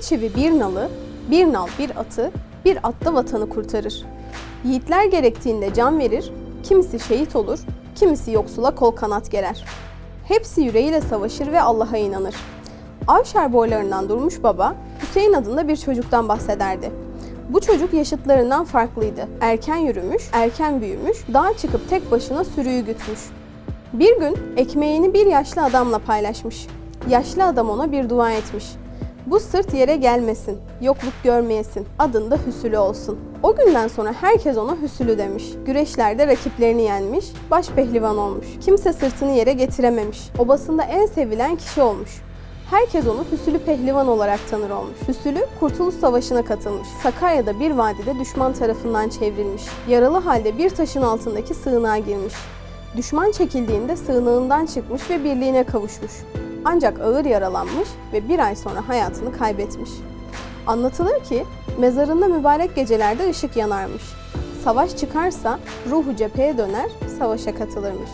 çivi bir nalı, bir nal bir atı, bir at da vatanı kurtarır. Yiğitler gerektiğinde can verir, kimisi şehit olur, kimisi yoksula kol kanat gerer. Hepsi yüreğiyle savaşır ve Allah'a inanır. Avşar boylarından Durmuş Baba, Hüseyin adında bir çocuktan bahsederdi. Bu çocuk yaşıtlarından farklıydı. Erken yürümüş, erken büyümüş, dağa çıkıp tek başına sürüyü gütmüş. Bir gün ekmeğini bir yaşlı adamla paylaşmış. Yaşlı adam ona bir dua etmiş. Bu sırt yere gelmesin, yokluk görmeyesin, adın da Hüsülü olsun. O günden sonra herkes ona Hüsülü demiş. Güreşlerde rakiplerini yenmiş, baş pehlivan olmuş. Kimse sırtını yere getirememiş. Obasında en sevilen kişi olmuş. Herkes onu Hüsülü Pehlivan olarak tanır olmuş. Hüsülü Kurtuluş Savaşı'na katılmış. Sakarya'da bir vadide düşman tarafından çevrilmiş. Yaralı halde bir taşın altındaki sığınağa girmiş. Düşman çekildiğinde sığınağından çıkmış ve birliğine kavuşmuş. Ancak ağır yaralanmış ve bir ay sonra hayatını kaybetmiş. Anlatılır ki mezarında mübarek gecelerde ışık yanarmış. Savaş çıkarsa ruhu cepheye döner, savaşa katılırmış.